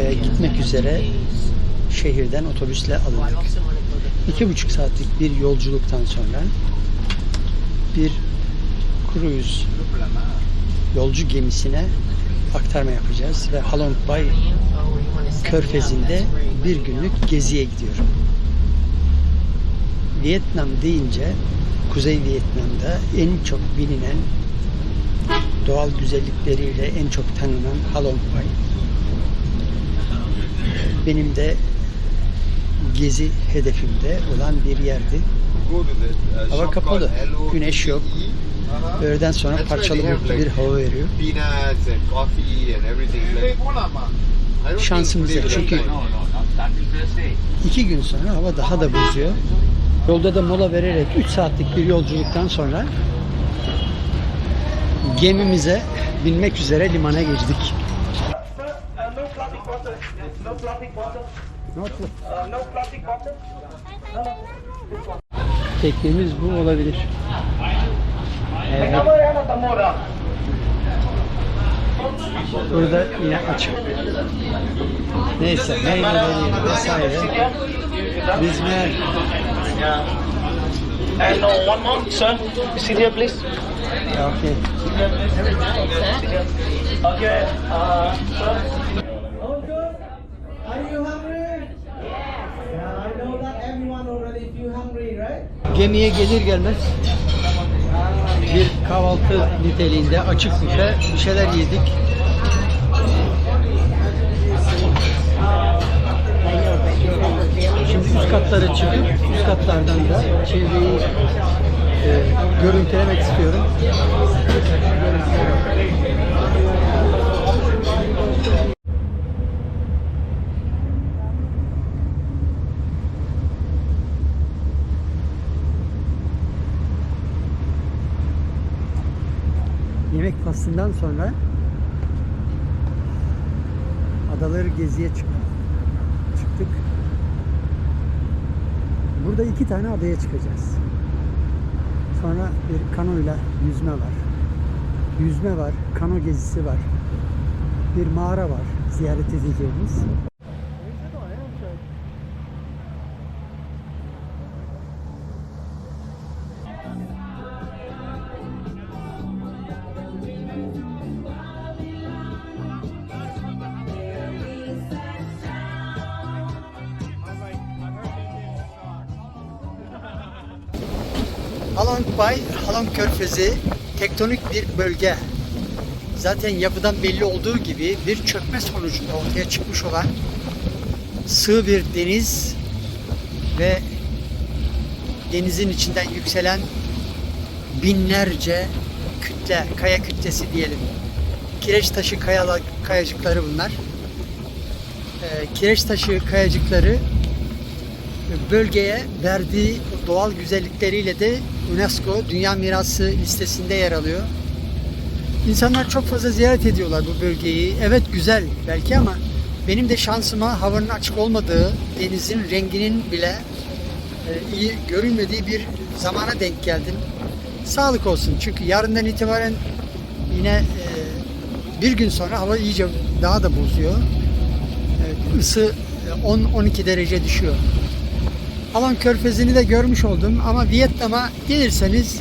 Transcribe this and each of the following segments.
Bay'a gitmek üzere şehirden otobüsle alındık. İki buçuk saatlik bir yolculuktan sonra bir cruise yolcu gemisine aktarma yapacağız ve Halong Bay Körfezi'nde bir günlük geziye gidiyorum. Vietnam deyince Kuzey Vietnam'da en çok bilinen doğal güzellikleriyle en çok tanınan Halong Bay. Benim de gezi hedefimde olan bir yerdi. Hava kapalı, güneş yok. Öğleden sonra parçalı bulutlu bir hava veriyor. Şansımıza çünkü iki gün sonra hava daha da bozuyor. Yolda da mola vererek 3 saatlik bir yolculuktan sonra gemimize binmek üzere limana girdik. Sir, uh, no plastic bottle. No plastic bottle. Uh, no plastic bottle. Teknemiz bu olabilir. Evet, burada yine açık. Neyse, meyveleri vesaire. Biz meğer And uh, one more, sir. Sit here, please. Ya, okey. Okay. Uh, sir. Are you hungry? Right? Gemiye gelir gelmez bir kahvaltı niteliğinde açık büfe bir şeyler yedik. Şimdi üst katlara çıkıp üst katlardan da çevreyi e, görüntülemek istiyorum. Yemek faslından sonra adaları geziye çıktık. çıktık. Burada iki tane adaya çıkacağız. Sonra bir kanoyla yüzme var. Yüzme var, kano gezisi var. Bir mağara var ziyaret edeceğimiz. Halong Bay, Halong Körfezi tektonik bir bölge. Zaten yapıdan belli olduğu gibi bir çökme sonucunda ortaya çıkmış olan sığ bir deniz ve denizin içinden yükselen binlerce kütle, kaya kütlesi diyelim. Kireç taşı kayalar, kayacıkları bunlar. Ee, kireç taşı kayacıkları bölgeye verdiği doğal güzellikleriyle de UNESCO Dünya Mirası listesinde yer alıyor. İnsanlar çok fazla ziyaret ediyorlar bu bölgeyi. Evet güzel belki ama benim de şansıma havanın açık olmadığı, denizin renginin bile e, iyi görünmediği bir zamana denk geldim. Sağlık olsun çünkü yarından itibaren yine e, bir gün sonra hava iyice daha da bozuyor. Isı e, 10-12 derece düşüyor. Alan Körfezi'ni de görmüş oldum ama Vietnam'a gelirseniz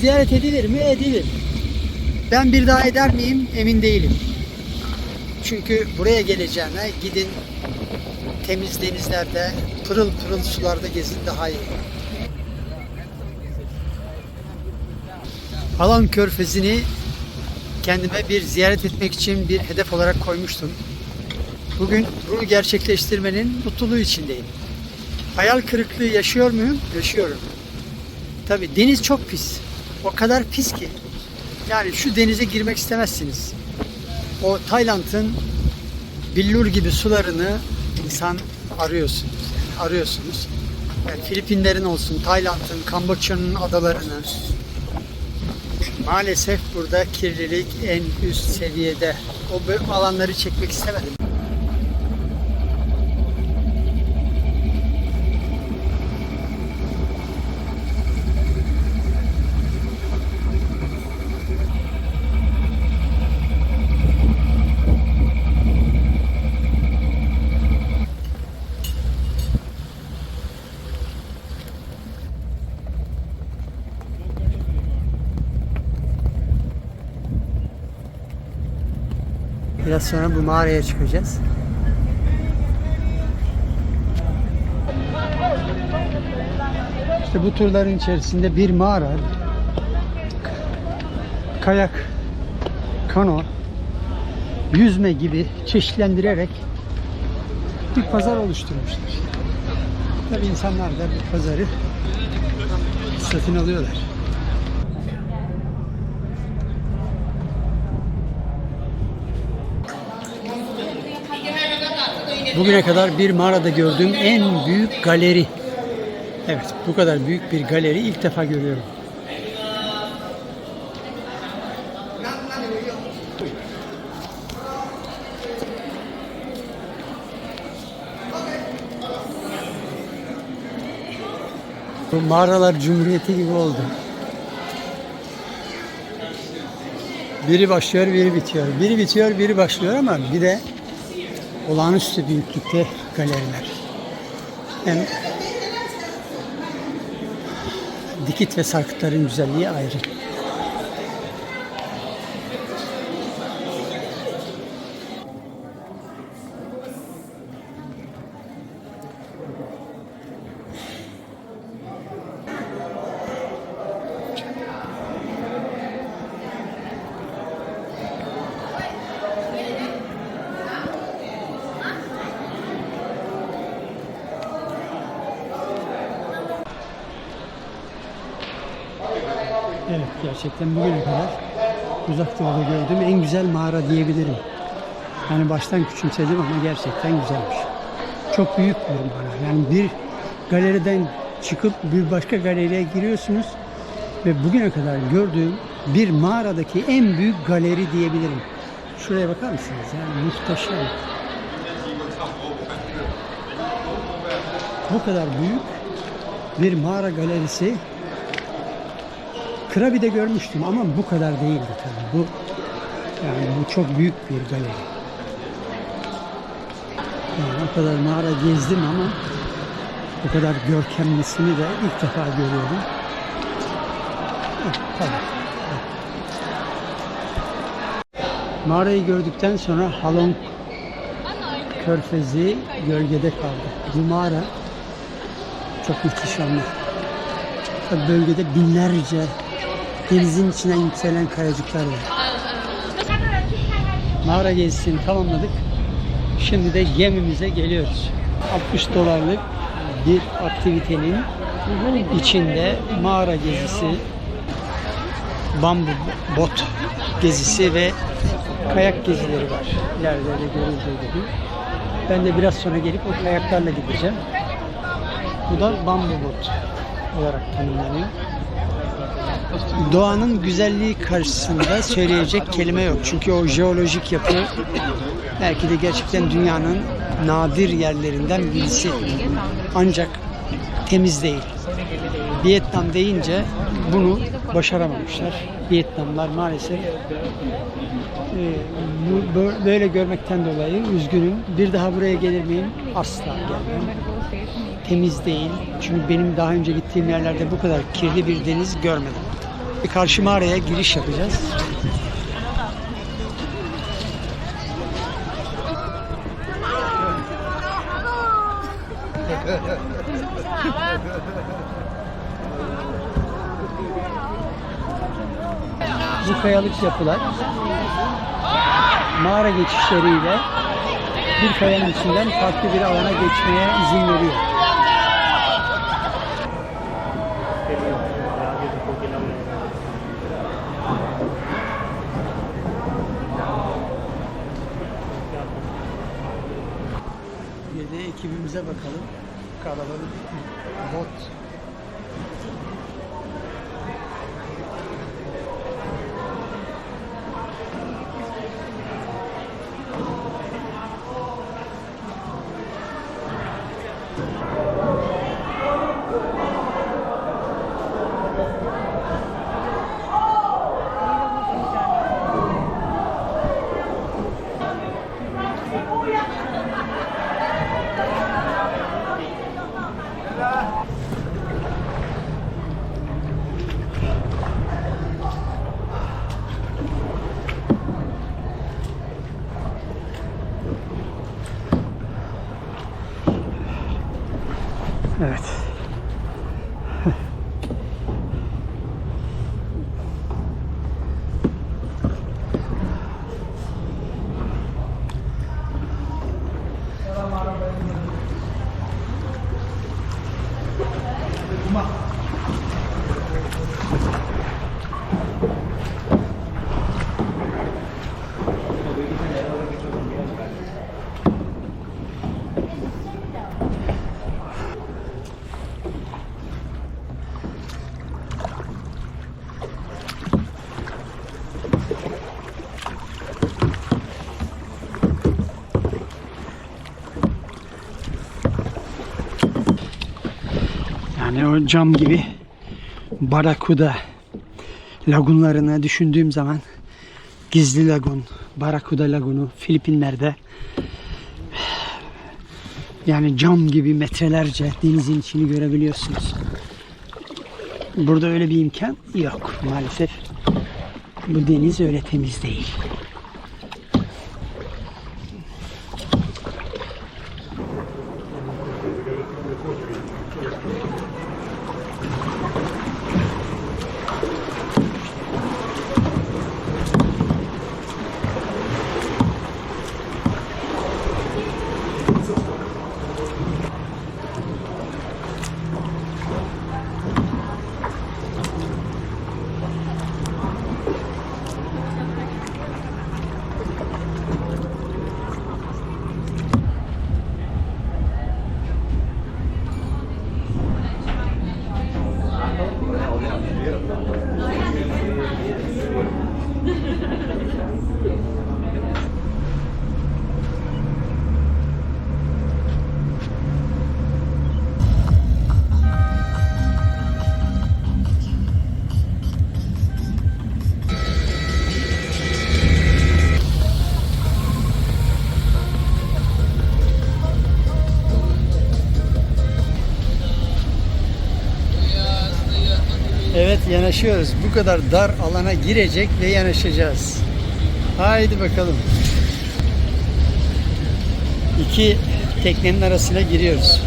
ziyaret edilir mi? Edilir. Ben bir daha eder miyim? Emin değilim. Çünkü buraya geleceğime gidin temiz denizlerde, pırıl pırıl sularda gezin daha iyi. Alan Körfezi'ni kendime bir ziyaret etmek için bir hedef olarak koymuştum. Bugün bunu gerçekleştirmenin mutluluğu içindeyim. Hayal kırıklığı yaşıyor muyum? Yaşıyorum. Tabii deniz çok pis. O kadar pis ki. Yani şu denize girmek istemezsiniz. O Tayland'ın billur gibi sularını insan arıyorsunuz. Yani arıyorsunuz. Yani Filipinlerin olsun, Tayland'ın, Kamboçya'nın adalarını. Maalesef burada kirlilik en üst seviyede. O alanları çekmek istemedim. Biraz sonra bu mağaraya çıkacağız. İşte bu turların içerisinde bir mağara, kayak, kano, yüzme gibi çeşitlendirerek bir pazar oluşturmuşlar. Tabii insanlar da bu pazarı satın alıyorlar. Bugüne kadar bir mağarada gördüğüm en büyük galeri. Evet, bu kadar büyük bir galeri ilk defa görüyorum. Bu mağaralar cumhuriyeti gibi oldu. Biri başlıyor, biri bitiyor. Biri bitiyor, biri başlıyor ama bir de olağanüstü büyüklükte galeriler. Hem dikit ve sarkıtların güzelliği ayrı. Evet gerçekten bugüne kadar uzak doğuda gördüğüm en güzel mağara diyebilirim. Yani baştan küçümsedim ama gerçekten güzelmiş. Çok büyük bir mağara. Yani bir galeriden çıkıp bir başka galeriye giriyorsunuz ve bugüne kadar gördüğüm bir mağaradaki en büyük galeri diyebilirim. Şuraya bakar mısınız? Yani muhteşem. Bu kadar büyük bir mağara galerisi Krabi'de görmüştüm ama bu kadar değildi tabii. Bu yani bu çok büyük bir galeri. Yani o kadar mağara gezdim ama bu kadar görkemlisini de ilk defa görüyorum. Evet. Evet. Mağarayı gördükten sonra Halong Körfezi gölgede kaldı. Bu mağara çok ihtişamlı. Tabii bölgede binlerce denizin içinden yükselen kayacıklar var. Mağara gezisini tamamladık. Şimdi de gemimize geliyoruz. 60 dolarlık bir aktivitenin içinde mağara gezisi, bambu bot gezisi ve kayak gezileri var. İleride de görüldüğü gibi. Ben de biraz sonra gelip o kayaklarla gideceğim. Bu da bambu bot olarak tanımlanıyor. Doğanın güzelliği karşısında söyleyecek kelime yok. Çünkü o jeolojik yapı belki de gerçekten dünyanın nadir yerlerinden birisi. Ancak temiz değil. Vietnam deyince bunu başaramamışlar. Vietnamlar maalesef e, böyle görmekten dolayı üzgünüm. Bir daha buraya gelir miyim? Asla gelmem temiz değil. Çünkü benim daha önce gittiğim yerlerde bu kadar kirli bir deniz görmedim. Bir karşı mağaraya giriş yapacağız. Bu kayalık yapılar mağara geçişleriyle bir kayanın içinden farklı bir alana geçmeye izin veriyor. 么？Yani o cam gibi Barakuda lagunlarını düşündüğüm zaman Gizli Lagun, Barakuda Lagunu Filipinler'de yani cam gibi metrelerce denizin içini görebiliyorsunuz. Burada öyle bir imkan yok maalesef. Bu deniz öyle temiz değil. Yanaşıyoruz. Bu kadar dar alana girecek ve yanaşacağız. Haydi bakalım. İki teknenin arasıyla giriyoruz.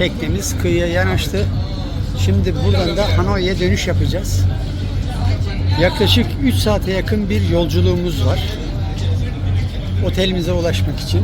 Teknemiz kıyıya yanaştı. Şimdi buradan da Hanoi'ye dönüş yapacağız. Yaklaşık 3 saate yakın bir yolculuğumuz var. Otelimize ulaşmak için.